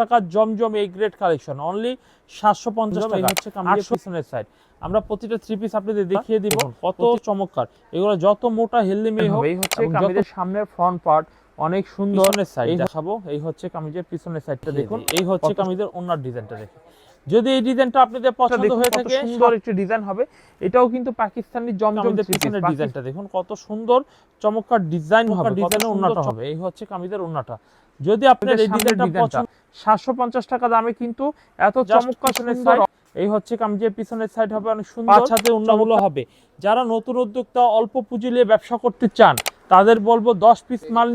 টাকা জমজম এই grade collection only সাতশো পঞ্চাশ টাকা। হচ্ছে পিছনের সাইড আমরা প্রতিটা থ্রি পিস আপনাদের দেখিয়ে দিব কত চমৎকার। এগুলো যত মোটা হেলদি মেয়ে হবে হচ্ছে যত- কামিজের সামনের ফ্রন্ট পার্ট অনেক সুন্দর। সাইড দেখাবো এই হচ্ছে কামিজের পিছনের সাইডটা দেখুন। এই হচ্ছে কামিজের ওনার ডিজাইনটা দেখুন যদি এই ডিজাইনটা আপনাদের পছন্দ হয়ে থাকে সুন্দর একটি ডিজাইন হবে। এটাও কিন্তু পাকিস্তানি জমজম কামিজের পিছনের ডিজাইনটা দেখুন কত সুন্দর চমৎকার ডিজাইন হবে ডিজাইনের ওন্নাটা হবে। এই হচ্ছে কামিজের ওন্নাটা যদি আপনার এই ডিজাইনটা। পছন্দ সাতশো পঞ্চাশ টাকা দামে কিন্তু এত চমৎকার সুন্দর এই হচ্ছে কামিজের পিছনের সাইড হবে অনেক সুন্দর। পাঁচ হাতে উন্নাগুলো হবে। যারা নতুন উদ্যোক্তা অল্প পুঁজি নিয়ে ব্যবসা করতে চান তাদের বলব দশ পিস মাল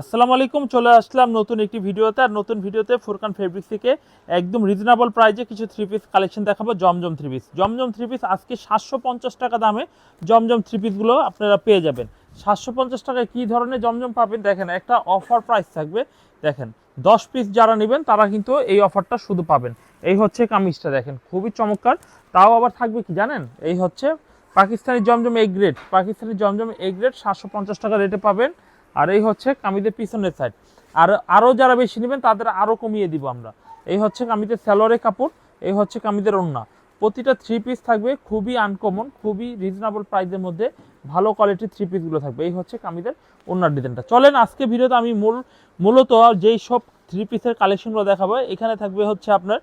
আসসালামু আলাইকুম চলে আসলাম নতুন একটি ভিডিওতে। আর নতুন ভিডিওতে ফুরকান ফেব্রিক্স থেকে একদম রিজনেবল প্রাইজে কিছু থ্রি পিস কালেকশন দেখাবো জমজম থ্রি পিস জমজম থ্রি পিস আজকে সাতশো পঞ্চাশ টাকা দামে জমজম থ্রি পিসগুলো আপনারা পেয়ে যাবেন। সাতশো পঞ্চাশ টাকায় কী ধরনের জমজম পাবেন দেখেন, একটা অফার প্রাইস থাকবে। দেখেন, দশ পিস যারা নেবেন, তারা কিন্তু এই অফারটা শুধু পাবেন। এই হচ্ছে কামিজটা দেখেন, খুবই চমৎকার। তাও আবার থাকবে কি জানেন? এই হচ্ছে পাকিস্তানি জমজম এ গ্রেড পাকিস্তানি জমজম এ গ্রেড সাতশো পঞ্চাশ টাকা রেটে পাবেন। আর এই হচ্ছে কামিজের পিছনের সাইড আর আরও যারা বেশি নেবেন, তাদের আরও কমিয়ে দিব আমরা। এই হচ্ছে কামিজের স্যালোয়ারের কাপড়, এই হচ্ছে কামিজের ওড়না। প্রতিটা থ্রি পিস থাকবে, খুবই আনকমন খুবই রিজনেবল প্রাইসের মধ্যে ভালো কোয়ালিটির থ্রি পিসগুলো থাকবে। এই হচ্ছে কামিজের ওড়নার ডিজাইনটা চলেন, আজকে ভিডিওতে আমি মূল, মূলত যেই সব থ্রি পিসের কালেকশনগুলো দেখাবো, এখানে থাকবে হচ্ছে আপনার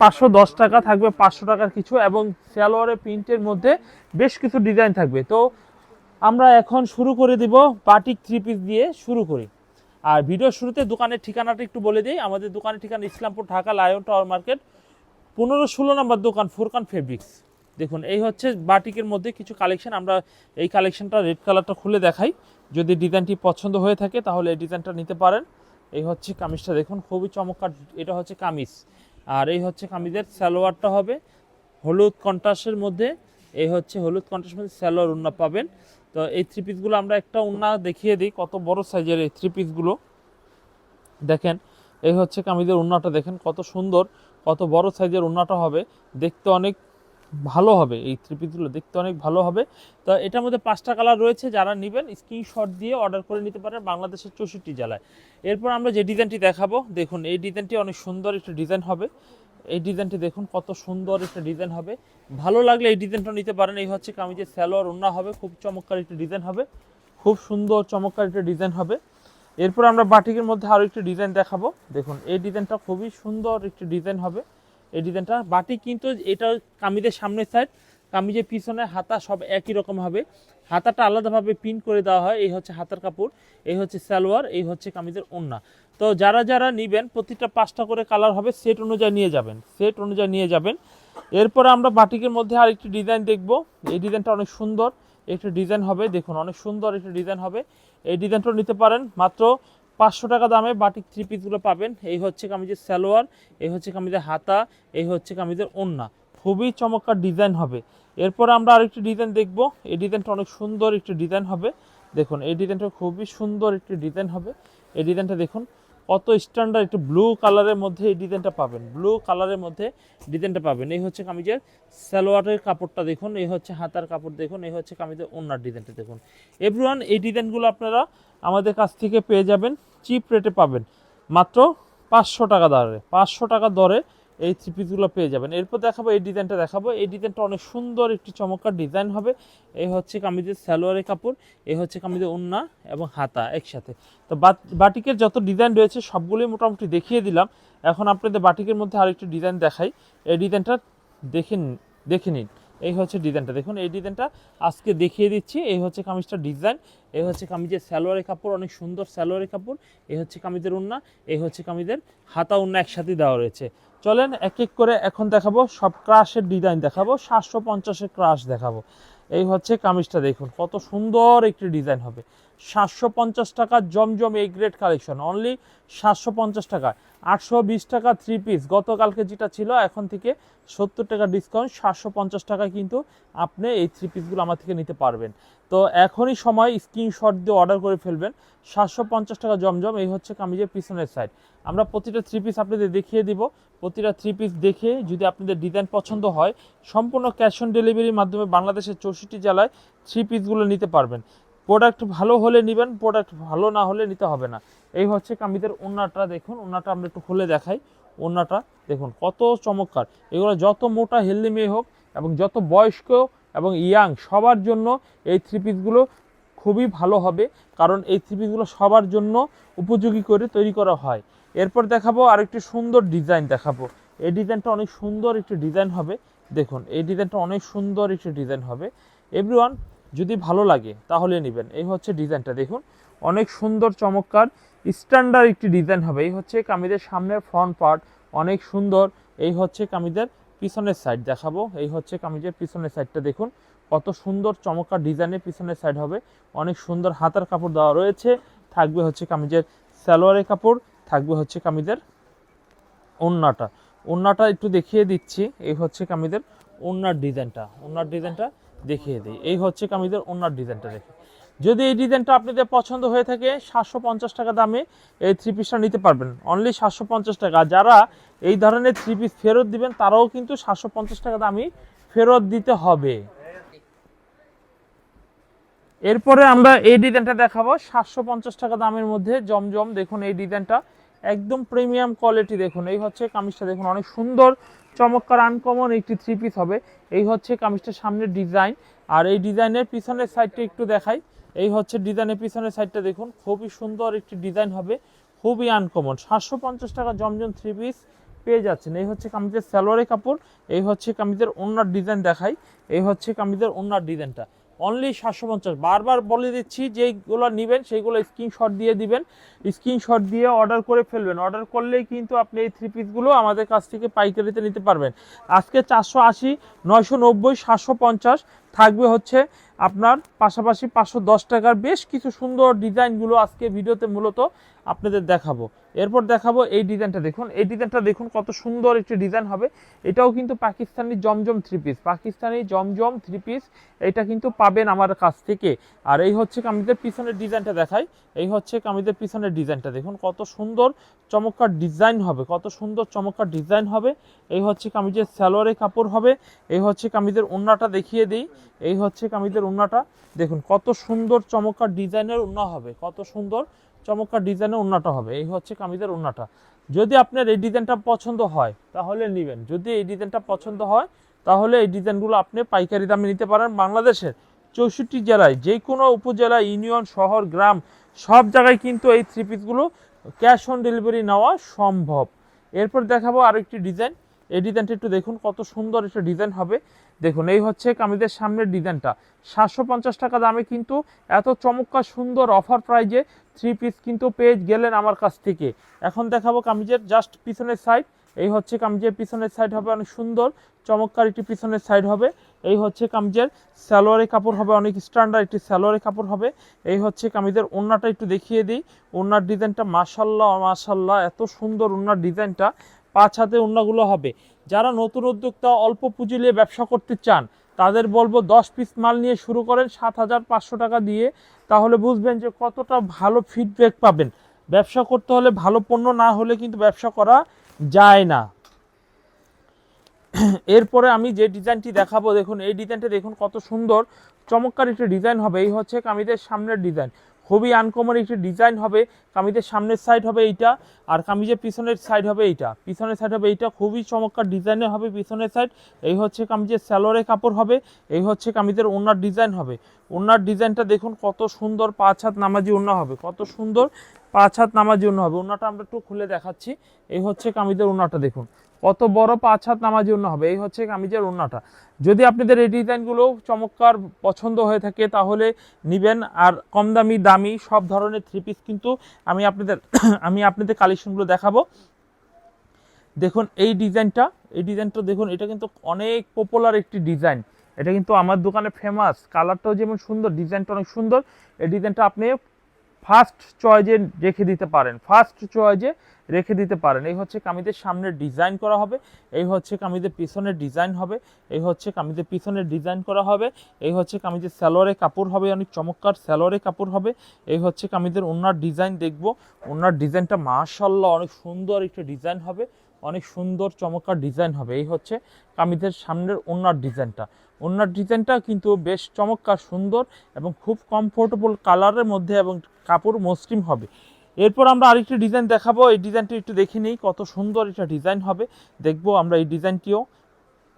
পাঁচশো দশ টাকা থাকবে, পাঁচশো টাকার কিছু এবং সালোয়ারের প্রিন্টের মধ্যে বেশ কিছু ডিজাইন থাকবে। তো আমরা এখন শুরু করে দিব বাটিক থ্রি পিস দিয়ে শুরু করি। আর ভিডিও শুরুতে দোকানের ঠিকানাটা একটু বলে দিই। আমাদের দোকানের ঠিকানা Islampur, Dhaka, lion tower market পনেরো ষোলো নম্বর দোকান ফুরকান ফেব্রিক্স। দেখুন, এই হচ্ছে বাটিকের মধ্যে কিছু কালেকশন আমরা এই কালেকশনটা রেড কালারটা খুলে দেখাই। যদি ডিজাইনটি পছন্দ হয়ে থাকে, তাহলে এই ডিজাইনটা নিতে পারেন। এই হচ্ছে কামিজটা, দেখুন, খুবই চমৎকার। এটা হচ্ছে কামিজ। আর এই হচ্ছে কামিজের সালোয়ারটা হবে হলুদ কন্ট্রাস্টের মধ্যে। এই হচ্ছে হলুদ কন্ট্রাস্টের মধ্যে সালোয়ার উন্না পাবেন। তো এই থ্রি পিসগুলো আমরা একটা উন্না দেখিয়ে দিই, কত বড় সাইজের এই থ্রি পিসগুলো দেখেন, এই হচ্ছে কামিজের উন্নাটা, দেখেন, কত সুন্দর। কত বড় সাইজের উন্নাটা হবে, দেখতে অনেক ভালো হবে, এই থ্রি পিসগুলো দেখতে অনেক ভালো হবে। তো এটার মধ্যে পাঁচটা কালার রয়েছে, যারা নেবেন, স্ক্রিনশট দিয়ে অর্ডার করে নিতে পারেন বাংলাদেশের চৌষট্টি জেলায়। এরপর আমরা যে ডিজাইনটি দেখাবো, দেখুন, এই ডিজাইনটি অনেক সুন্দর একটা ডিজাইন হবে। এই ডিজাইনটি দেখুন, কত সুন্দর একটা ডিজাইন হবে। ভালো লাগলে এই ডিজাইনটা নিতে পারেন, এই হচ্ছে কামিজের স্যালোয়ার ওন্না হবে, খুব চমৎকার একটা ডিজাইন হবে। খুব সুন্দর, চমৎকার একটা ডিজাইন হবে। এরপর আমরা বাটিকের মধ্যে আরও একটি ডিজাইন দেখাবো। দেখুন, এই ডিজাইনটা খুবই সুন্দর একটি ডিজাইন হবে। এই ডিজাইনটা বাটিক কিন্তু এটা কামিজের সামনের সাইড কামিজের পিছনে হাতা সব একই রকম হবে। হাতাটা আলাদাভাবে পিন করে দেওয়া হয়। এই হচ্ছে হাতার কাপড়, এই হচ্ছে সালোয়ার, এই হচ্ছে কামিজের ওন্না তো যারা যারা নিবেন, প্রতিটা পাঁচটা করে কালার হবে সেট অনুযায়ী নিয়ে যাবেন সেট অনুযায়ী নিয়ে যাবেন। এরপর আমরা বাটিকের মধ্যে আরেকটি ডিজাইন দেখব। এই ডিজাইনটা অনেক সুন্দর। একটি ডিজাইন হবে, দেখুন, অনেক সুন্দর একটি ডিজাইন হবে। এই ডিজাইনটাও নিতে পারেন মাত্র পাঁচশো টাকা দামে, বাটিক থ্রি পিসগুলো পাবেন। এই হচ্ছে কামিজের সালোয়ার, এই হচ্ছে কামিজের হাতা, এই হচ্ছে কামিজের ওন্না খুবই চমৎকার ডিজাইন হবে। এরপর আমরা আরেকটি ডিজাইন দেখব। এই ডিজাইনটা অনেক সুন্দর একটি ডিজাইন হবে। দেখুন, এই ডিজাইনটা খুবই সুন্দর একটি ডিজাইন হবে। এই ডিজাইনটা দেখুন কত স্ট্যান্ডার্ড একটু ব্লু কালারের মধ্যে এই ডিজাইনটা পাবেন। ব্লু কালারের মধ্যে ডিজাইনটা পাবেন। এই হচ্ছে কামিজের সালোয়ারের কাপড়টা দেখুন, এই হচ্ছে হাতার কাপড় দেখুন, এই হচ্ছে কামিজের ওনার ডিজাইনটা দেখুন। এভরিওয়ান এই ডিজাইনগুলো আপনারা আমাদের কাছ থেকে পেয়ে যাবেন চিপ রেটে পাবেন। মাত্র পাঁচশো টাকা দরে, পাঁচশো টাকা দরে এই থ্রি পিসগুলো পেয়ে যাবেন। এরপর দেখাবো এই ডিজাইনটা দেখাবো। এই ডিজাইনটা অনেক সুন্দর, একটি চমৎকার ডিজাইন হবে। এই হচ্ছে কামিজের সালোয়ারের কাপড়, এই হচ্ছে কামিজের উন্না এবং হাতা একসাথে। তো বাটিকের যত ডিজাইন রয়েছে, সবগুলোই মোটামুটি দেখিয়ে দিলাম। এখন আপনাদের বাটিকের মধ্যে আরেকটি ডিজাইন দেখাই। এই ডিজাইনটা দেখে দেখে নিন। এই হচ্ছে ডিজাইনটা দেখুন, এই ডিজাইনটা আজকে দেখিয়ে দিচ্ছি। এই হচ্ছে কামিজটার ডিজাইন এই হচ্ছে কামিজের সালোয়ারের কাপড়, অনেক সুন্দর স্যালোয়ারের কাপড়। এই হচ্ছে কামিজের উন্না এই হচ্ছে কামিজের হাতা উন্না একসাথে দেওয়া রয়েছে। চলেন এক এক করে এখন দেখাবো, সব ক্রাশের ডিজাইন দেখাবো, সাতশো পঞ্চাশের ক্রাশ দেখাবো। এই হচ্ছে কামিজটা দেখুন, কত সুন্দর একটি ডিজাইন হবে। সাতশো পঞ্চাশ টাকা জমজম এই গ্রেড কালেকশন অনলি সাতশো পঞ্চাশ টাকা। আটশো বিশ টাকা থ্রি পিস গতকালকে যেটা ছিল, এখন থেকে সত্তর টাকা ডিসকাউন্ট সাতশো পঞ্চাশ টাকা কিন্তু আপনি এই থ্রি পিসগুলো আমার থেকে নিতে পারবেন। তো এখনই সময় স্ক্রিনশট দিয়ে অর্ডার করে ফেলবেন। সাতশো পঞ্চাশ টাকা জমজম, এই হচ্ছে কামিজের পিছনের সাইড আমরা প্রতিটা থ্রি পিস আপনাদের দেখিয়ে দিব। প্রতিটা থ্রি পিস দেখে যদি আপনাদের ডিজাইন পছন্দ হয়, সম্পূর্ণ ক্যাশ অন ডেলিভারির মাধ্যমে বাংলাদেশের চৌষট্টি জেলায় থ্রি পিসগুলো নিতে পারবেন। প্রোডাক্ট ভালো হলে নেবেন প্রোডাক্ট ভালো না হলে নিতে হবে না। এই হচ্ছে কামিজের ওন্নাটা দেখুন ওনাটা আমরা একটু খুলে দেখাই। ওন্নাটা দেখুন, কত চমৎকার। এগুলো যত মোটা হেলদি মেয়ে হোক এবং যত বয়স্ক এবং ইয়াং সবার জন্য এই থ্রি পিসগুলো খুবই ভালো হবে, কারণ এই থ্রি পিসগুলো সবার জন্য উপযোগী করে তৈরি করা হয়। এরপর দেখাবো আরেকটি সুন্দর ডিজাইন দেখাবো। এই ডিজাইনটা অনেক সুন্দর একটি ডিজাইন হবে। দেখুন, এই ডিজাইনটা অনেক সুন্দর একটি ডিজাইন হবে। এভরিওয়ান যদি ভালো লাগে, তাহলে নেবেন। এই হচ্ছে ডিজাইনটা দেখুন। অনেক সুন্দর, চমৎকার স্ট্যান্ডার্ড একটি ডিজাইন হবে। এই হচ্ছে কামিজের সামনের ফ্রন্ট পার্ট অনেক সুন্দর। এই হচ্ছে কামিজের পিছনের সাইড দেখাবো। এই হচ্ছে কামিজের পিছনের সাইডটা দেখুন। কত সুন্দর চমৎকার ডিজাইনের পিছনের সাইড হবে। অনেক সুন্দর হাতার কাপড় দেওয়া রয়েছে। থাকবে হচ্ছে কামিজের সালোয়ারের কাপড়, থাকবে হচ্ছে কামিজের ওন্নাটা। ওন্নাটা একটু দেখিয়ে দিচ্ছি। এই হচ্ছে কামিজের ওন্নার ডিজাইনটা ওন্নার ডিজাইনটা দেখিয়ে দিই। এই হচ্ছে কামিজের ওন্নার ডিজাইনটা দেখে যদি এই ডিজাইনটা আপনাদের পছন্দ হয়ে থাকে, সাতশো পঞ্চাশ টাকা দামে এই থ্রি পিসটা নিতে পারবেন। অনলি সাতশো পঞ্চাশ টাকা। যারা এই ধরনের থ্রি পিস ফেরত দিবেন, তারাও কিন্তু সাতশো পঞ্চাশ টাকা দামই ফেরত দিতে হবে। এরপরে আমরা এই ডিজাইনটা দেখাবো। সাতশো পঞ্চাশ টাকা দামের মধ্যে জমজম দেখুন এই ডিজাইনটা। একদম প্রিমিয়াম কোয়ালিটি দেখুন। এই হচ্ছে কামিজটা দেখুন, অনেক সুন্দর, চমৎকার আনকমন একটি থ্রি পিস হবে। এই হচ্ছে কামিজটার সামনের ডিজাইন আর এই ডিজাইনের পিছনের সাইডটা একটু দেখাই। এই হচ্ছে ডিজাইনের পিছনের সাইডটা দেখুন, খুবই সুন্দর একটি ডিজাইন হবে, খুবই আনকমন সাতশো পঞ্চাশ টাকা জমজম থ্রি পিস পেয়ে যাচ্ছেন। এই হচ্ছে কামিজের সালোয়ারের কাপড়, এই হচ্ছে কামিজের ওনার ডিজাইন দেখাই, এই হচ্ছে কামিজের ওনার ডিজাইনটা। অনলি সাতশো পঞ্চাশ, বারবার বলে দিচ্ছি, যেইগুলো নেবেন সেইগুলো স্ক্রিনশট দিয়ে দিবেন স্ক্রিনশট দিয়ে অর্ডার করে ফেলবেন। অর্ডার করলেই কিন্তু আপনি এই থ্রি পিসগুলো আমাদের কাছ থেকে পাইকারিতে নিতে পারবেন। আজকে চারশো আশি, নয়শো নব্বই, সাতশো পঞ্চাশ থাকবে হচ্ছে আপনার পাশাপাশি পাঁচশো দশ টাকার বেশ কিছু সুন্দর ডিজাইনগুলো আজকে ভিডিওতে মূলত আপনাদের দেখাবো। এরপর দেখাবো এই ডিজাইনটা দেখুন। এই ডিজাইনটা দেখুন কত সুন্দর একটি ডিজাইন হবে। এটাও কিন্তু পাকিস্তানি জমজম থ্রি পিস পাকিস্তানি জমজম থ্রি পিস এটা কিন্তু পাবেন আমার কাছ থেকে। আর এই হচ্ছে কামিজের পিছনের ডিজাইনটা দেখাই। এই হচ্ছে কামিজের পিছনের ডিজাইনটা দেখুন। কত সুন্দর চমৎকার ডিজাইন হবে। কত সুন্দর চমৎকার ডিজাইন হবে। এই হচ্ছে কামিজের স্যালোয়ারের কাপড় হবে। এই হচ্ছে কামিজের ওন্নাটা দেখিয়ে দিই। এই হচ্ছে কামিজের ওন্নাটা দেখুন কত সুন্দর চমৎকার ডিজাইনের ওন্না হবে। কত সুন্দর চমৎকার ডিজাইনের ওন্নাটা হবে। এই হচ্ছে কামিজের ওন্নাটা। যদি আপনার এই ডিজাইনটা পছন্দ হয়, তাহলে নেবেন। যদি এই ডিজাইনটা পছন্দ হয়, তাহলে এই ডিজাইনগুলো আপনি পাইকারি দামে নিতে পারেন। বাংলাদেশের চৌষট্টি জেলায় যে কোনো উপজেলা, ইউনিয়ন, শহর, গ্রাম, সব জায়গায় কিন্তু এই থ্রি পিসগুলো ক্যাশ অন ডেলিভারি নেওয়া সম্ভব। এরপর দেখাবো আরেকটি ডিজাইন। এই ডিজাইনটা একটু দেখুন, কত সুন্দর একটা ডিজাইন হবে। দেখুন, এই হচ্ছে কামিজের সামনের ডিজাইনটা। সাতশো পঞ্চাশ টাকা দামে কিন্তু এত চমৎকার সুন্দর অফার প্রাইজে থ্রি পিস কিন্তু পেয়ে গেলেন আমার কাছ থেকে। এখন দেখাবো কামিজের জাস্ট পিছনের সাইড এই হচ্ছে কামিজের পিছনের সাইড হবে অনেক সুন্দর। চমৎকার একটি পিছনের সাইড হবে। এই হচ্ছে কামিজের সালোয়ারের কাপড় হবে অনেক স্ট্যান্ডার্ড একটি সালোয়ারের কাপড় হবে। এই হচ্ছে কামিজের ওন্নাটা একটু দেখিয়ে দিই। ওন্নার ডিজাইনটা মাশাল্লাহ মাশাল্লাহ, এত সুন্দর ওন্নার ডিজাইনটা। পাঁচ হাতে ওন্নাগুলো হবে। যারা নতুন উদ্যোক্তা, অল্প পুঁজি নিয়ে ব্যবসা করতে চান, তাদের বলব দশ পিস মাল নিয়ে শুরু করেন সাত হাজার পাঁচশো টাকা দিয়ে। তাহলে বুঝবেন যে কতটা ভালো ফিডব্যাক পাবেন। ব্যবসা করতে হলে ভালো পণ্য না হলে কিন্তু ব্যবসা করা যায় না। এরপরে আমি যে ডিজাইনটি দেখাবো, দেখুন, এই ডিজাইনটা দেখুন কত সুন্দর, চমৎকার একটি ডিজাইন হবে। এই হচ্ছে কামিদের সামনের ডিজাইন। খুবই আনকমন একটি ডিজাইন হবে। কামিজের সামনের সাইড হবে এইটা, আর কামিজের পিছনের সাইড হবে এইটা। পিছনের সাইড হবে এইটা, খুবই চমৎকার ডিজাইনে হবে পিছনের সাইড এই হচ্ছে কামিজের স্যালোয়ারের কাপড় হবে, এই হচ্ছে কামিজের ওনার ডিজাইন হবে। ওনার ডিজাইনটা দেখুন কত সুন্দর, পাঁচ হাত নামাজি ওনা হবে, কত সুন্দর। পাঁচ হাত নামার জন্য হবে। ওনাটা আমরা একটু খুলে দেখাচ্ছি। এই হচ্ছে কামিজের ওনাটা দেখুন। কত বড় পাঁচ হাত নামার জন্য হবে। এই হচ্ছে কামিজের ওনাটা যদি আপনাদের এই ডিজাইনগুলো চমৎকার পছন্দ হয়ে থাকে, তাহলে নিবেন। আর কম দামি দামি, সব ধরনের থ্রি পিস কিন্তু আমি আপনাদের আমি আপনাদের কালেকশনগুলো দেখাবো। দেখুন, এই ডিজাইনটা এই ডিজাইনটা দেখুন, এটা কিন্তু অনেক পপুলার একটি ডিজাইন। এটা কিন্তু আমার দোকানে ফেমাস কালারটাও যেমন সুন্দর, ডিজাইনটা অনেক সুন্দর। এই ডিজাইনটা আপনি ফার্স্ট চয়েজে রেখে দিতে পারেন, ফার্স্ট চয়েজে রেখে দিতে পারেন। এই হচ্ছে কামিজের সামনে ডিজাইন করা হবে, এই হচ্ছে কামিজের পিছনের ডিজাইন হবে, এই হচ্ছে কামিজের পিছনের ডিজাইন করা হবে, এই হচ্ছে কামিজের স্যালোয়ারে কাপড় হবে, অনেক চমৎকার স্যালোয়ারে কাপড় হবে, এই হচ্ছে কামিজের ওনার ডিজাইন দেখব, ওনার ডিজাইনটা মাশাল্লাহ অনেক সুন্দর একটা ডিজাইন হবে। অনেক সুন্দর চমৎকার ডিজাইন হবে। এই হচ্ছে কামিজের সামনের ওনার ডিজাইনটা। ওনার ডিজাইনটা কিন্তু বেশ চমৎকার, সুন্দর এবং খুব কমফোর্টেবল কালারের মধ্যে এবং কাপড় মসৃণ হবে। এরপর আমরা আরেকটি ডিজাইন দেখাবো। এই ডিজাইনটি একটু দেখে নিই, কত সুন্দর এটা ডিজাইন হবে। দেখব আমরা এই ডিজাইনটিও।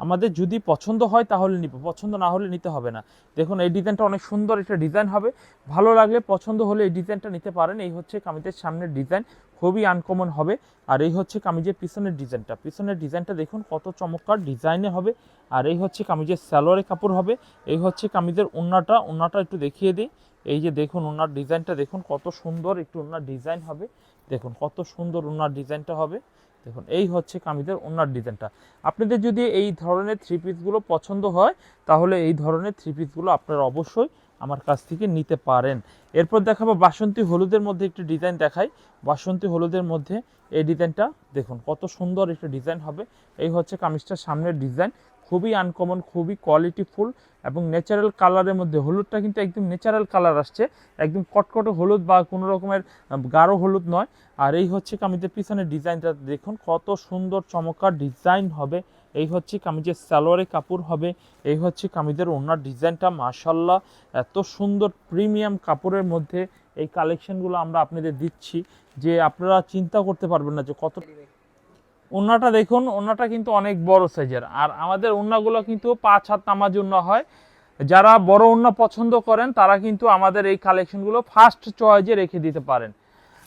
আমাদের যদি পছন্দ হয় তাহলে নিব, পছন্দ না হলে নিতে হবে না। দেখুন, এই ডিজাইনটা অনেক সুন্দর একটা ডিজাইন হবে। ভালো লাগলে, পছন্দ হলে এই ডিজাইনটা নিতে পারেন। এই হচ্ছে কামিজের সামনের ডিজাইন, খুবই আনকমন হবে। আর এই হচ্ছে কামিজের পিছনের ডিজাইনটা। পিছনের ডিজাইনটা দেখুন, কত চমৎকার ডিজাইনে হবে। আর এই হচ্ছে কামিজের সালোয়ারের কাপড় হবে। এই হচ্ছে কামিজের ওন্নাটা ওন্নাটা একটু দেখিয়ে দিই। এই যে দেখুন ওনার ডিজাইনটা দেখুন, কত সুন্দর একটু ওনার ডিজাইন হবে। দেখুন, কত সুন্দর ওনার ডিজাইনটা হবে। দেখুন, এই হচ্ছে কামিজের ওনার ডিজাইনটা। আপনাদের যদি এই ধরনের থ্রি পিসগুলো পছন্দ হয়, তাহলে এই ধরনের থ্রি পিসগুলো আপনারা অবশ্যই আমার কাছ থেকে নিতে পারেন। এরপর দেখাবো বাসন্তী হলুদের মধ্যে একটি ডিজাইন দেখাই। বাসন্তী হলুদের মধ্যে এই ডিজাইনটা দেখুন, কত সুন্দর একটা ডিজাইন হবে। এই হচ্ছে কামিজটার সামনের ডিজাইন। খুবই আনকমন খুবই কোয়ালিটিফুল এবং ন্যাচারাল কালারের মধ্যে হলুদটা কিন্তু একদম ন্যাচারাল কালার আসছে। একদম কটকটে হলুদ বা কোনো রকমের গাঢ় হলুদ নয়। আর এই হচ্ছে কামিজের পিছনের ডিজাইনটা। দেখুন কত সুন্দর চমৎকার ডিজাইন হবে। এই হচ্ছে কামিজের সালোয়ারের কাপড় হবে। এই হচ্ছে কামিজের ওনার ডিজাইনটা। মাশাল্লাহ এত সুন্দর প্রিমিয়াম কাপড়ের মধ্যে এই কালেকশনগুলো আমরা আপনাদের দিচ্ছি। যে আপনারা চিন্তা করতে পারবেন না যে কত ওনাটা দেখুন ওনাটা কিন্তু অনেক বড় সাইজের আর আমাদের ওনাগুলো কিন্তু পাঁচ হাত নামাজ ওনা হয়। যারা বড় ওনা পছন্দ করেন, তারা কিন্তু আমাদের এই কালেকশনগুলো ফার্স্ট চয়েজে রেখে দিতে পারেন।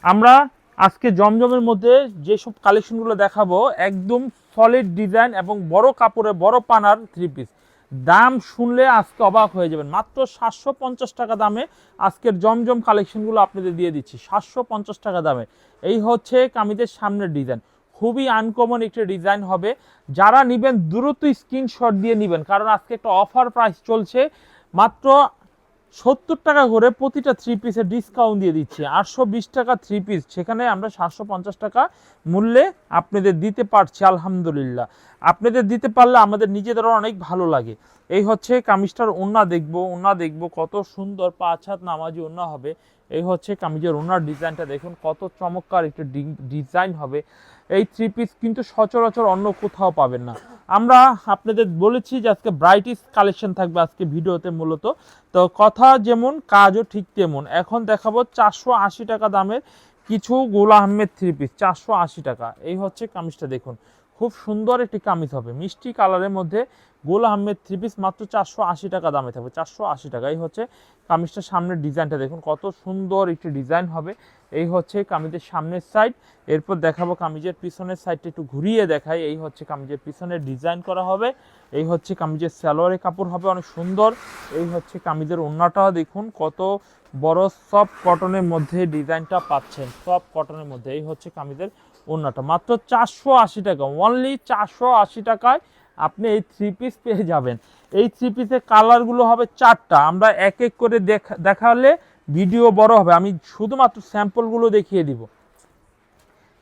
আমরা আজকে জমজমের মধ্যে যেসব কালেকশনগুলো দেখাবো, একদম সলিড ডিজাইন এবং বড় কাপড়ে, বড় পানার থ্রি পিস দাম শুনলে আজকে অবাক হয়ে যাবেন। মাত্র সাতশো পঞ্চাশ টাকা দামে আজকের জমজম কালেকশনগুলো আপনাদের দিয়ে দিচ্ছি। সাতশো পঞ্চাশ টাকা দামে। এই হচ্ছে কামিজের সামনের ডিজাইন খুবই আনকমন একটি ডিজাইন হবে। যারা নেবেন, দ্রুত স্ক্রিনশট দিয়ে নেবেন, কারণ আজকে একটা অফার প্রাইস চলছে। মাত্র সত্তর টাকা করে প্রতিটা থ্রি পিসের ডিসকাউন্ট দিয়ে দিচ্ছি। আটশো বিশ টাকা থ্রি পিস সেখানে আমরা সাতশো পঞ্চাশ টাকা মূল্যে আপনাদের দিতে পারছি, আলহামদুলিল্লাহ। আপনাদের দিতে পারলে আমাদের নিজেদেরও অনেক ভালো লাগে। এই হচ্ছে কামিজটার ওন্না দেখব ওন্না দেখব কত সুন্দর পাঁচ হাত নামাজি ওন্না হবে। এই হচ্ছে কামিজের ওনার ডিজাইনটা দেখুন, কত চমৎকার একটা ডিজাইন হবে। এই থ্রি পিস কিন্তু সচরাচর অন্য কোথাও পাবেন না। আমরা আপনাদের বলেছি যে আজকে ব্রাইটিস কালেকশন থাকবে আজকে ভিডিওতে মূলত। তো কথা যেমন, কাজও ঠিক তেমন। এখন দেখাবো চারশো আশি টাকা দামের কিছু গোলা আহমেদ থ্রি পিস চারশো আশি টাকা। এই হচ্ছে কামিজটা দেখুন। খুব সুন্দর একটি কামিজ হবে। মিষ্টি কালারের মধ্যে গোল আহমেদ থ্রি পিস মাত্র চারশো আশি টাকা দামে থাকবে। চারশো আশি টাকা। এই হচ্ছে কামিজটার সামনের ডিজাইনটা। দেখুন কত সুন্দর একটি ডিজাইন হবে। এই হচ্ছে কামিজের সামনের সাইড এরপর দেখাবো কামিজের পিছনের সাইডটা একটু ঘুরিয়ে দেখাই। এই হচ্ছে কামিজের পিছনের ডিজাইন করা হবে। এই হচ্ছে কামিজের সালোয়ারের কাপড় হবে অনেক সুন্দর। এই হচ্ছে কামিজের ওন্নাটা দেখুন কত বড় সফট কটনের মধ্যে ডিজাইনটা পাচ্ছেন। সফট কটনের মধ্যে। এই হচ্ছে কামিজের ওন্নাটা মাত্র চারশো আশি টাকা। অনলি চারশো আশি টাকায় আপনি এই থ্রি পিস পেয়ে যাবেন। এই থ্রি পিসের কালারগুলো হবে চারটা। আমরা এক এক করে দেখা দেখালে ভিডিও বড় হবে। আমি শুধুমাত্র স্যাম্পলগুলো দেখিয়ে দিব।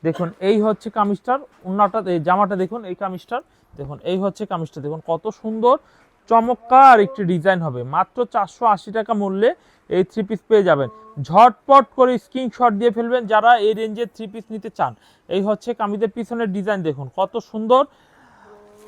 দেখুন, এই হচ্ছে কামিজটার ওন্নাটা এই জামাটা দেখুন, এই কামিজটার। দেখুন, এই হচ্ছে কামিজটা। দেখুন, কত সুন্দর চমৎকার একটি ডিজাইন হবে। মাত্র চারশো আশি টাকা মূল্যে এই থ্রি পিস পেয়ে যাবেন। ঝটপট করে স্ক্রিনশট দিয়ে ফেলবেন যারা এই রেঞ্জের থ্রি পিস নিতে চান। এই হচ্ছে কামিজের পিছনের ডিজাইন দেখুন, কত সুন্দর।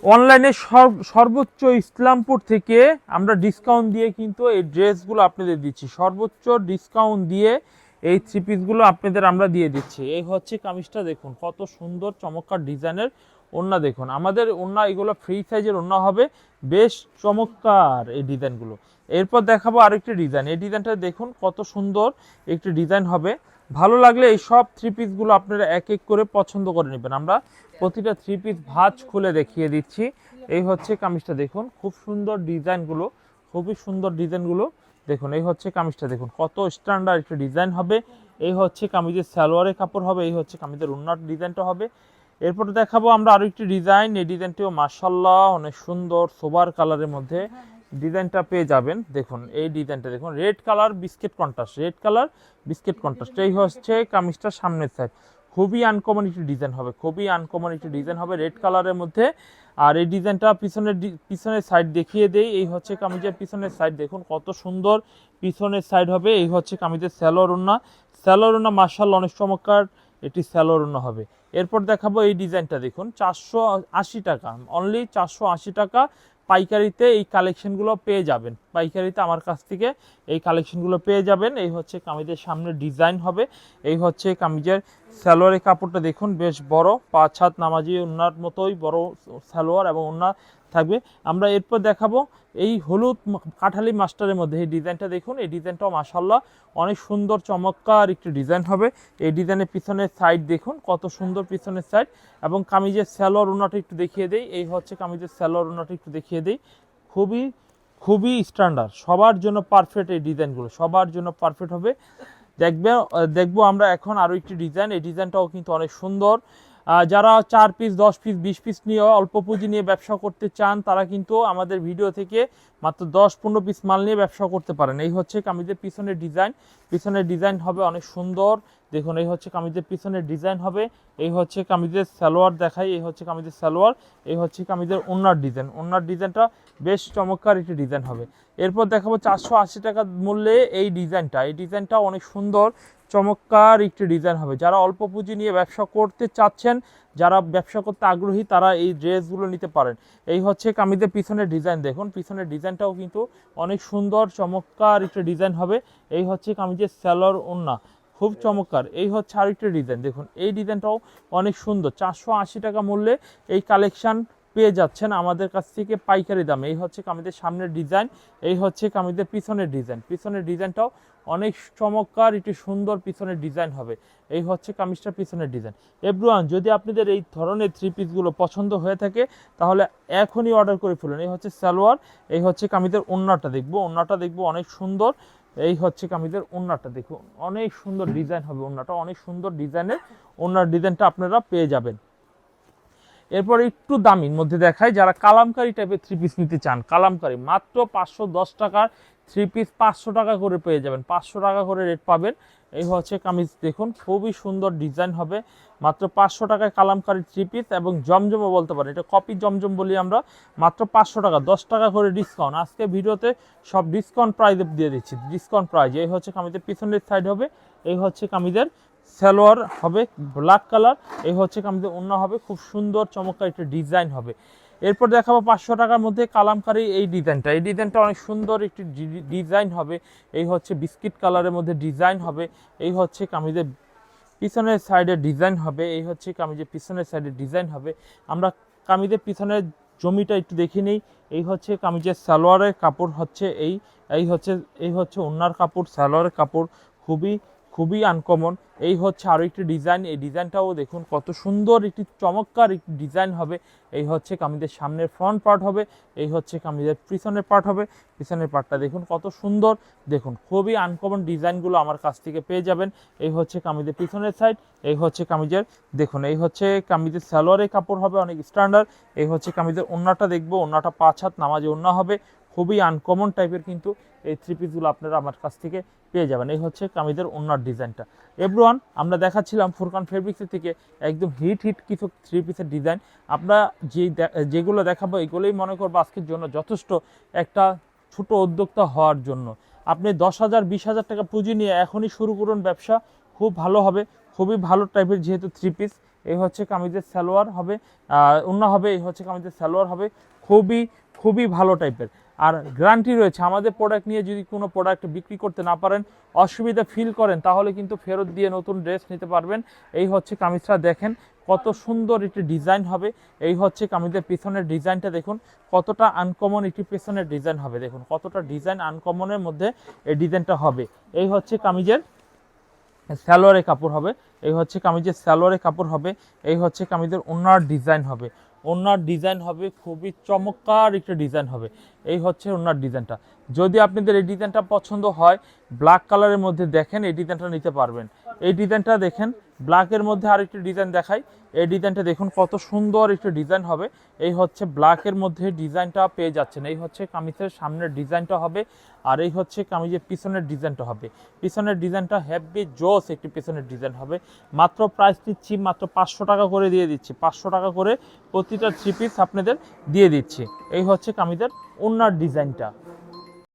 অনলাইনে সর্ব- সর্বোচ্চ ইসলামপুর থেকে আমরা ডিসকাউন্ট দিয়ে কিন্তু এই ড্রেসগুলো আপনাদের দিচ্ছি। সর্বোচ্চ ডিসকাউন্ট দিয়ে এই থ্রি পিসগুলো আপনাদের আমরা দিয়ে দিচ্ছি। এই হচ্ছে কামিজটা দেখুন, কত সুন্দর, চমৎকার ডিজাইনের ওন্না দেখুন। আমাদের ওন্না এগুলো ফ্রি সাইজের ওন্না হবে। বেশ চমৎকার এই ডিজাইনগুলো। এরপর দেখাবো আরেকটি ডিজাইন। এই ডিজাইনটা দেখুন কত সুন্দর একটি ডিজাইন হবে। ভালো লাগলে এই সব থ্রি পিসগুলো আপনারা এক এক করে পছন্দ করে নেবেন। আমরা প্রতিটা থ্রি পিস ভাঁজ খুলে দেখিয়ে দিচ্ছি। এই হচ্ছে কামিজটা দেখুন। খুব সুন্দর ডিজাইনগুলো, খুবই সুন্দর ডিজাইনগুলো। দেখুন, এই হচ্ছে কামিজটা দেখুন। কত স্ট্যান্ডার্ড একটা ডিজাইন হবে। এই হচ্ছে কামিজের সালোয়ারের কাপড় হবে। এই হচ্ছে কামিজের উন্নত ডিজাইনটা হবে। এরপর দেখাবো আমরা আরও একটি ডিজাইন। এই ডিজাইনটিও মার্শাল্লাহ অনেক সুন্দর সোবার কালারের মধ্যে ডিজাইনটা পেয়ে যাবেন। দেখুন এই ডিজাইনটা দেখুন red colour biscuit contrast red colour biscuit contrast. এই হচ্ছে কামিজটার সামনের সাইড খুবই আনকমন একটি ডিজাইন হবে খুবই আনকমন একটি ডিজাইন হবে রেড কালারের মধ্যে। আর এই ডিজাইনটা পিছনের পিছনের সাইড দেখিয়ে দেই। এই হচ্ছে কামিজের পিছনের সাইড দেখুন কত সুন্দর পিছনের সাইড হবে। এই হচ্ছে কামিজের স্যালোর ওন্না স্যালোর ওন্না মার্শাল অনেক চমৎকার। এটি স্যালোর ওন্না হবে। এরপর দেখাবো এই ডিজাইনটা দেখুন, চারশো আশি টাকা অনলি চারশো আশি টাকা পাইকারিতে এই কালেকশনগুলো পেয়ে যাবেন। পাইকারিতে আমার কাছ থেকে এই কালেকশনগুলো পেয়ে যাবেন। এই হচ্ছে কামিজের সামনে ডিজাইন হবে। এই হচ্ছে কামিজের সালোয়ারের কাপড়টা দেখুন, বেশ বড়, পাঁচ হাত নামাজি ওনার মতোই বড় সালোয়ার এবং ওনার থাকবে। আমরা এরপর দেখাবো এই হলুদ কাঠালি মাস্টারের মধ্যে। এই ডিজাইনটা দেখুন, এই ডিজাইনটাও মাসাল্লাহ অনেক সুন্দর, চমৎকার একটি ডিজাইন হবে। এই ডিজাইনের পিছনের সাইড দেখুন, কত সুন্দর পিছনের সাইড। এবং কামিজের স্যালোয়ার ওনাটা একটু দেখিয়ে দেই। এই হচ্ছে কামিজের স্যালোয়ার ওনাটা একটু দেখিয়ে দেই। খুবই খুবই স্ট্যান্ডার্ড সবার জন্য পারফেক্ট এই ডিজাইনগুলো। সবার জন্য পারফেক্ট হবে। দেখবে, দেখব আমরা এখন আরও একটি ডিজাইন। এই ডিজাইনটাও কিন্তু অনেক সুন্দর। যারা চার পিস দশ পিস বিশ পিস নিয়ে অল্প পুঁজি নিয়ে ব্যবসা করতে চান, তারা কিন্তু আমাদের ভিডিও থেকে মাত্র দশ, পনেরো পিস মাল নিয়ে ব্যবসা করতে পারেন। এই হচ্ছে কামিজের পিছনের ডিজাইন পিছনের ডিজাইন হবে অনেক সুন্দর। দেখুন, এই হচ্ছে কামিজের পিছনের ডিজাইন হবে। এই হচ্ছে কামিজের সালোয়ার দেখাই। এই হচ্ছে কামিজের সালোয়ার। এই হচ্ছে কামিজের ওনার ডিজাইন ওনার ডিজাইনটা বেশ চমৎকার একটি ডিজাইন হবে। এরপর দেখাবো চারশো আশি টাকা মূল্যে এই ডিজাইনটা এই ডিজাইনটা অনেক সুন্দর। চমৎকার একটি ডিজাইন হবে। যারা অল্প পুঁজি নিয়ে ব্যবসা করতে চাচ্ছেন, যারা ব্যবসা করতে আগ্রহী, তারা এই ড্রেসগুলো নিতে পারেন। এই হচ্ছে কামিজের পিছনের ডিজাইন দেখুন। পিছনের ডিজাইনটাও কিন্তু অনেক সুন্দর, চমৎকার একটি ডিজাইন হবে। এই হচ্ছে কামিজের স্যালোর ওন্না খুব চমৎকার। এই হচ্ছে আরেকটা ডিজাইন দেখুন। এই ডিজাইনটাও অনেক সুন্দর। চারশো আশি টাকা মূল্যে এই কালেকশন পেয়ে যাচ্ছেন আমাদের কাছ থেকে পাইকারি দামে। এই হচ্ছে কামিজের সামনের ডিজাইন, এই হচ্ছে কামিজের পিছনের ডিজাইন। পিছনের ডিজাইনটাও অনেক চমৎকার, একটি সুন্দর পিছনের ডিজাইন হবে। এই হচ্ছে কামিজটার পিছনের ডিজাইন। এভরিওয়ান যদি আপনাদের এই ধরনের থ্রি পিসগুলো পছন্দ হয়ে থাকে, তাহলে এখনই অর্ডার করে ফেলুন। এই হচ্ছে সালোয়ার, এই হচ্ছে কামিজের ওন্নাটা দেখব। ওন্নাটা দেখব অনেক সুন্দর। এই হচ্ছে কামিজের ওন্নাটা দেখুন। অনেক সুন্দর ডিজাইন হবে ওন্নাটা। অনেক সুন্দর ডিজাইনের ওন্নার ডিজাইনটা আপনারা পেয়ে যাবেন। এরপর একটু দামির মধ্যে দেখায়, যারা কালামকারি টাইপের থ্রি পিস নিতে চান, কালামকারি, মাত্র পাঁচশো দশ টাকার থ্রি পিস পাঁচশো টাকা করে পেয়ে যাবেন, পাঁচশো টাকা করে রেট পাবেন। এই হচ্ছে কামিজ, দেখুন খুবই সুন্দর ডিজাইন হবে, মাত্র পাঁচশো টাকায় কালামকারি থ্রি পিস এবং জমজমও বলতে পারেন, এটা কপি জমজম বলি আমরা, মাত্র পাঁচশো টাকা, দশ টাকা করে ডিসকাউন্ট আজকে ভিডিওতে সব ডিসকাউন্ট প্রাইজে দিয়ে দিচ্ছি ডিসকাউন্ট প্রাইজ এই হচ্ছে কামিজের পিছনের সাইড হবে, এই হচ্ছে কামিজের সালোয়ার হবে ব্ল্যাক কালার এই হচ্ছে কামিজের অন্য হবে, খুব সুন্দর, চমৎকার একটা ডিজাইন হবে। এরপর দেখাবো পাঁচশো টাকার মধ্যে কালামকারি এই ডিজাইনটা এই ডিজাইনটা অনেক সুন্দর একটি ডিজাইন হবে, এই হচ্ছে বিস্কিট কালারের মধ্যে ডিজাইন হবে, এই হচ্ছে কামিজের পিছনের সাইডে ডিজাইন হবে, এই হচ্ছে কামিজের পিছনের সাইডে ডিজাইন হবে। আমরা কামিজের পিছনের জমিটা একটু দেখে নিই, এই হচ্ছে কামিজের সালোয়ারের কাপড় হচ্ছে এই এই হচ্ছে এই হচ্ছে ওনার কাপড়, সালোয়ারের কাপড়, খুবই খুবই আনকমন এই হচ্ছে আরও একটি ডিজাইন এই ডিজাইনটাও দেখুন কত সুন্দর, একটি চমৎকার একটি ডিজাইন হবে। এই হচ্ছে কামিজের সামনের ফ্রন্ট পার্ট হবে, এই হচ্ছে কামিজের পিছনের পার্ট হবে। পিছনের পার্টটা দেখুন কত সুন্দর। দেখুন, খুবই আনকমন ডিজাইনগুলো আমার কাছ থেকে পেয়ে যাবেন। এই হচ্ছে কামিজের পিছনের সাইড এই হচ্ছে কামিজের, দেখুন, এই হচ্ছে কামিজের সালোয়ারের কাপড় হবে অনেক স্ট্যান্ডার্ড এই হচ্ছে কামিজের ওন্নাটা দেখব, ওন্নাটা পাঁচ হাত নামাজে ওন্না হবে। খুবই আনকমন টাইপের কিন্তু এই থ্রি পিসগুলো আপনারা আমার কাছ থেকে পেয়ে যাবেন। এই হচ্ছে কামিদের ওনার ডিজাইনটা। এভরিওয়ান আমরা দেখাচ্ছিলাম ফুরকান ফেব্রিক্সের থেকে একদম হিট হিট কিছু থ্রি পিসের ডিজাইন আমরা যেই দে- যেগুলো দেখাবো, এগুলোই মনে করব আজকের জন্য যথেষ্ট একটা ছোট উদ্যোক্তা হওয়ার জন্য। আপনি দশ হাজার, বিশ হাজার টাকা পুঁজি নিয়ে এখনই শুরু করুন ব্যবসা। খুব ভালো হবে। খুবই ভালো টাইপের যেহেতু থ্রি পিস এই হচ্ছে কামিজের সালোয়ার হবে। অন্য হবে, এই হচ্ছে কামিজের সালোয়ার হবে। খুবই খুবই ভালো টাইপের আর গ্যারান্টি রয়েছে, আমাদের প্রোডাক্ট নিয়ে যদি কোনো প্রোডাক্ট বিক্রি করতে না পারেন, অসুবিধা ফিল করেন, তাহলে কিন্তু ফেরত দিয়ে নতুন ড্রেস নিতে পারবেন। এই হচ্ছে কামিজটা দেখেন, কত সুন্দর একটি ডিজাইন হবে। এই হচ্ছে কামিজের পিছনের ডিজাইনটা দেখুন, কতটা আনকমন একটি পেছনের ডিজাইন হবে। দেখুন, কতটা ডিজাইন আনকমনের মধ্যে এই ডিজাইনটা হবে। এই হচ্ছে কামিজের স্যালোয়ারের কাপড় হবে। এই হচ্ছে কামিজের স্যালোয়ারের কাপড় হবে। এই হচ্ছে কামিজের ওনার ডিজাইন হবে। ওনার ডিজাইন হবে, খুবই চমৎকার একটা ডিজাইন হবে। এই হচ্ছে ওনার ডিজাইনটা। যদি আপনাদের এই ডিজাইনটা পছন্দ হয়, ব্ল্যাক কালারের মধ্যে দেখেন, এই ডিজাইনটা নিতে পারবেন। এই ডিজাইনটা দেখেন ব্ল্যাকের মধ্যে আরেকটি ডিজাইন দেখাই। এই ডিজাইনটা দেখুন কত সুন্দর একটি ডিজাইন হবে। এই হচ্ছে ব্ল্যাকের মধ্যে ডিজাইনটা পেয়ে যাচ্ছেন। এই হচ্ছে কামিজের সামনের ডিজাইনটা হবে আর এই হচ্ছে কামিজের পিছনের ডিজাইনটা হবে। পিছনের ডিজাইনটা হ্যাভি জোস একটি পিছনের ডিজাইন হবে। মাত্র প্রাইস দিচ্ছি, মাত্র পাঁচশো টাকা করে দিয়ে দিচ্ছি। পাঁচশো টাকা করে প্রতিটা থ্রি পিস আপনাদের দিয়ে দিচ্ছি। এই হচ্ছে কামিজের ওনার ডিজাইনটা